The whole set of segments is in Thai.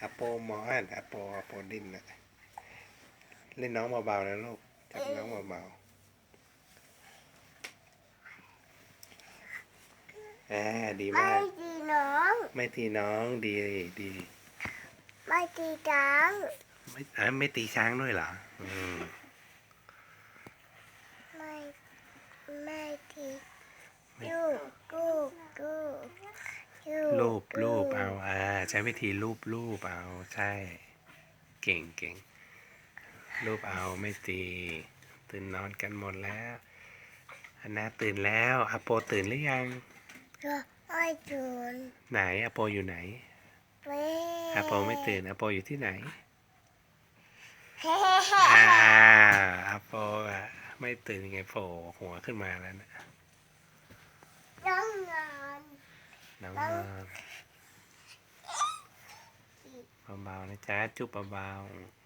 นเหรออาโปหมออ่านอาโปอาโปดิ้นนะเล่นน้องเบาๆนะลูกจับน้องเบาๆอ่าดีไม่มากตีน้อง ไม่ตีน้องดีดี ไม่ตีช้าง ไม่อะไม่ตีช้างด้วยเหรอ อืมไม่ไม่ตี ไม่ ลูกลูกลูก รูปรูปเอาอ่าใช้วิธีรูปรูปเอาใช่ เก่งเก่งรูปเอาไม่ตีตื่นนอนกันหมดแล้วอันนาตื่นแล้วอาโปตื่นหรือยังก็ไม่ตื่นไหนอาโปอยู่ไหนเว้อาโปไม่ตื่นอาโปอยู่ที่ไหนเฮ้เฮ้เฮ้อ่าอาโปอะไม่ตื่นยังไงโผล่หัวขึ้นมาแล้วนะน้องนอน น้องนอนเบาๆนะจ๊ะจุบเบาๆ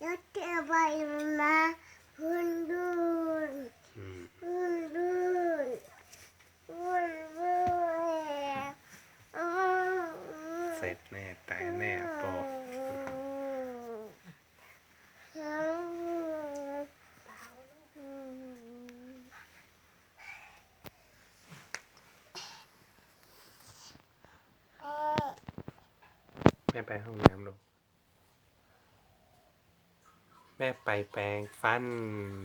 แล้วเจอใบมาหุ่นดูน อืม หุ่นดูนหุ่นดูนอืม เส ร็จแน่ตายแน่อาโปแม่ไปห้องน้ำลูกแม่ไปแปรงฟัน